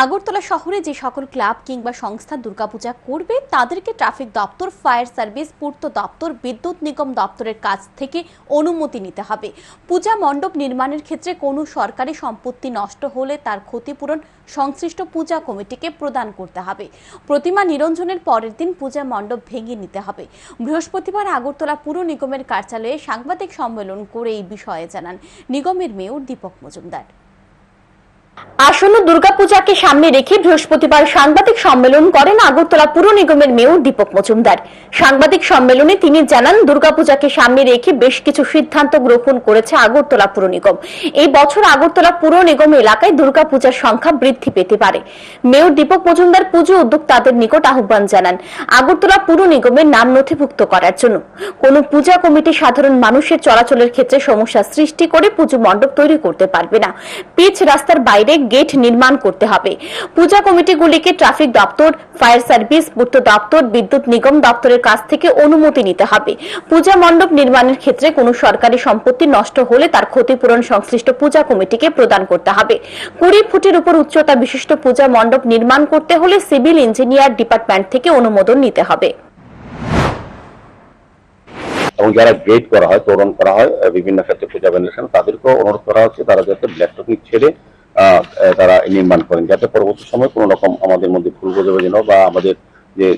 আগরতলা শহরে যে সকল ক্লাব কিংবা সংস্থা দুর্গাপূজা করবে, তাদেরকে ট্রাফিক দপ্তর, ফায়ার সার্ভিস, পূর্ত দপ্তর, বিদ্যুৎ নিগম দপ্তরের কাছ থেকে অনুমতি নিতে হবে। পূজা মণ্ডপ নির্মাণের ক্ষেত্রে কোনো সরকারি সম্পত্তি নষ্ট হলে তার ক্ষতিপূরণ সংশ্লিষ্ট পূজা কমিটিকে প্রদান করতে হবে। প্রতিমা নিরঞ্জনের পরের দিন পূজা মণ্ডপ ভেঙে নিতে হবে। বৃহস্পতিবার আগরতলা পুর নিগমের কার্যালয়ে সাংবাদিক সম্মেলন করে এই বিষয়ে জানান নিগমের মেয়র দীপক মজুমদার। আসন্ন দুর্গাপূজাকে সামনে রেখে বৃহস্পতিবার সাংবাদিক সম্মেলন করেন আগরতলা পুর নিগমের মেয়র দীপক মজুমদার। সাংবাদিক সম্মেলনে তিনি জানান, দুর্গাপূজাকে সামনে রেখে বেশ কিছু সিদ্ধান্ত গ্রহণ করেছে আগরতলা পুর নিগম। এই বছর আগরতলা পুর নিগম এলাকায় দুর্গাপূজার সংখ্যা বৃদ্ধি পেতে পারে। মেয়র দীপক মজুমদার পুজো উদ্যোক্তাদের নিকট আহ্বান জানান, আগরতলা পুর নিগমের নাম নথিভুক্ত করার জন্য। কোন পূজা কমিটি সাধারণ মানুষের চলাচলের ক্ষেত্রে সমস্যা সৃষ্টি করে পুজো মণ্ডপ তৈরি করতে পারবে না। পিচ রাস্তার বাইরে গেট নির্মাণ করতে হবে। পূজা কমিটিগুলিকে ট্রাফিক দপ্তর, ফায়ার সার্ভিস পূর্ত দপ্তর, বিদ্যুৎ নিগম দপ্তরের কাছ থেকে অনুমতি নিতে হবে। পূজা মণ্ডপ নির্মাণের ক্ষেত্রে কোনো সরকারি সম্পত্তি নষ্ট হলে তার ক্ষতিপূরণ সংশ্লিষ্ট পূজা কমিটিকে প্রদান করতে হবে। কুড়ি ফুটের উপর উচ্চতা বিশিষ্ট পূজা মণ্ডপ নির্মাণ করতে হলে সিভিল ইঞ্জিনিয়ার ডিপার্টমেন্ট থেকে অনুমোদন নিতে হবে। এবং যারা গেট করা হয় তোরণ করা হয়, বিভিন্ন ক্ষেত্রে পূজা ভেন্ডেশন তাদেরকেও অনুরোধ করা হচ্ছে, তারা যাতে ব্ল্যাক টপিং ছেড়ে তারা নির্মাণ করেন। যাতে পরবর্তী সময় কোনো রকম আমাদের মধ্যে ভুল বোঝাবুঝি বা আমাদের যে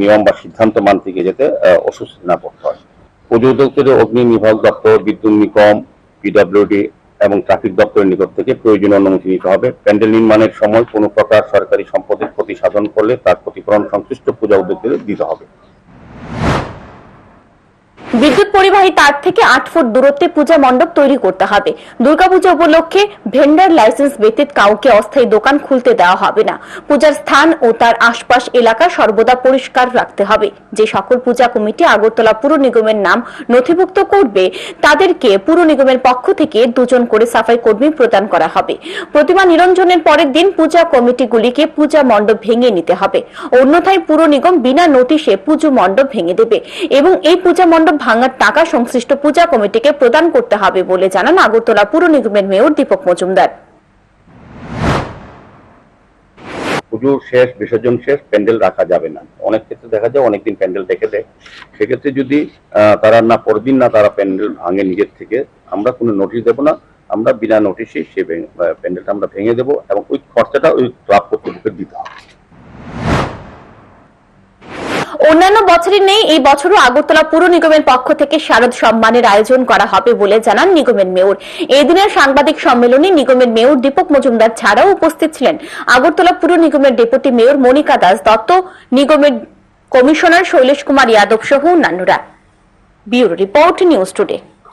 নিয়ম বা সিদ্ধান্ত মানতে গিয়ে যাতে অস্বস্তি না পড়তে হয়। উদ্যোগের অগ্নি বিভাগ দপ্তর, বিদ্যুৎ নিগম পিডাব্লিউডি এবং ট্রাফিক দপ্তরের নিকট থেকে প্রয়োজনীয় অনুমতি নিতে হবে। প্যান্ডেল নির্মাণের সময় কোনো প্রকার সরকারি সম্পদের ক্ষতি সাধন করলে তার ক্ষতিপূরণ সংশ্লিষ্ট পূজা উদ্যোগীদের দিতে হবে। বিদ্যুৎ পরিবাহী তার থেকে আট ফুট দূরত্বে পূজা মণ্ডপ তৈরি করতে হবে। দুর্গাপূজা উপলক্ষে ভেন্ডার লাইসেন্স ব্যতীত কাউকে অস্থায়ী দোকান খুলতে দেওয়া হবে না। পূজার স্থান ও তার আশপাশ এলাকা সর্বদা পরিষ্কার রাখতে হবে। যে সকল পূজা কমিটি আগরতলা পুর নিগমের নাম নথিভুক্ত করবে, তাদেরকে পুর নিগমের পক্ষ থেকে দুজন করে সাফাই কর্মী প্রদান করা হবে। প্রতিমা নিরঞ্জনের পরের দিন পূজা কমিটিগুলিকে পূজা মণ্ডপ ভেঙে নিতে হবে। অন্যথায় পুর নিগম বিনা নোটিশে পুজো মণ্ডপ ভেঙে দেবে এবং এই পূজা মণ্ডপ ভাঙার টাকা সংশ্লিষ্ট পূজা কমিটিকে প্রদান করতে হবে বলে জানান আগরতলা পুর নিগমের মেয়র দীপক মজুমদার। পুজো শেষ, বিসর্জন শেষ, প্যান্ডেল রাখা যাবে না। অনেক ক্ষেত্রে দেখা যায় অনেকদিন প্যান্ডেল রেখে দেয়। সেক্ষেত্রে যদি তারা না, পরদিন না তারা প্যান্ডেল ভাঙে নিজের থেকে, আমরা কোনো নোটিশ দেবো না। আমরা বিনা নোটিশে সে প্যান্ডেলটা আমরা ভেঙে দেবো এবং ওই খরচাটা ওই ক্লাব কর্তৃপক্ষের অন্যান্য বছরের নেই, এই বছরও আগরতলা পুর নিগমের পক্ষ থেকে শারদ সম্মানের আয়োজন করা হবে বলে জানান নিগমের মেয়র। এদিনের দিনের সাংবাদিক সম্মেলনে নিগমের মেয়র দীপক মজুমদার ছাড়াও উপস্থিত ছিলেন আগরতলা পুর নিগমের ডেপুটি মেয়র মনিকা দাস দত্ত, নিগমের কমিশনার শৈলেশ কুমার যাদব সহ অন্যান্যরা। Bureau report news today.